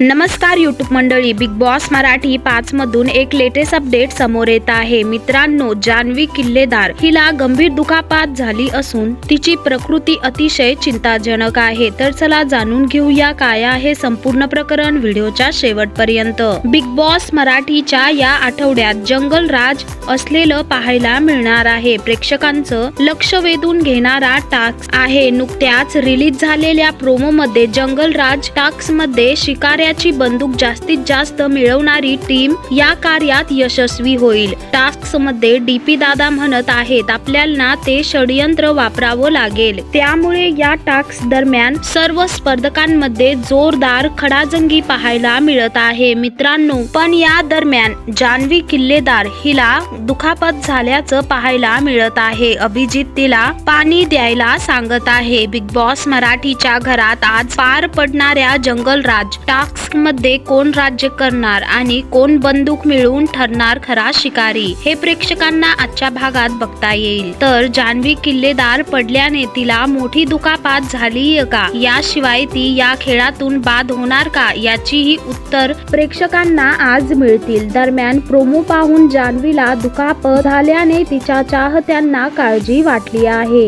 नमस्कार यूट्यूब मंडळी big boss Marathi पाच मधून एक लेटेस्ट अपडेट समोर येत आहे. मित्रांनो जान्हवी किल्लेदार हिला गंभीर दुखापत झाली असून तिची प्रकृती अतिशय चिंताजनक आहे. तर चला जाणून घेऊया काय आहे संपूर्ण प्रकरण व्हिडिओच्या शेवटपर्यंत. बिग बॉस मराठीच्या या आठवड्यात जंगल राज असलेलं पाहायला मिळणार आहे. प्रेक्षकांचं लक्ष वेधून घेणारा टास्क आहे. नुकत्याच रिलीज झालेल्या प्रोमो मध्ये जंगल राज टास्कमध्ये शिकाऱ्याची बंदूक जास्तीत जास्त मिळवणारी टीम या कार्यात यशस्वी होईल. टास्कमध्ये डीपी दादा म्हणत आहेत आपल्याला ते षडयंत्र वापरावं लागेल. त्यामुळे या टास्क दरम्यान सर्व स्पर्धकांमध्ये जोरदार खडाजंगी पाहायला मिळत आहे. मित्रांनो पण या दरम्यान जान्हवी किल्लेदार हिला दुखापत झाल्याचं पाहायला मिळत आहे. अभिजित तिला पाणी द्यायला सांगत आहे. बिग बॉस मराठीच्या घरात आज पार पडणाऱ्या जंगल राज टास्क मध्ये कोण राज्य करणार आणि कोण बंदूक मिळवून ठरणार खरा शिकारी हे प्रेक्षकांना आजच्या भागात बघता येईल. तर जान्हवी किल्लेदार पडल्याने तिला मोठी दुखापात झाली का? याशिवाय ती या खेळातून बाद होणार का? याचीही उत्तर प्रेक्षकांना आज मिळतील. दरम्यान प्रोमो पाहून जान्हवीला दुखापत झाल्याने तिच्या चाहत्यांना काळजी वाटली आहे.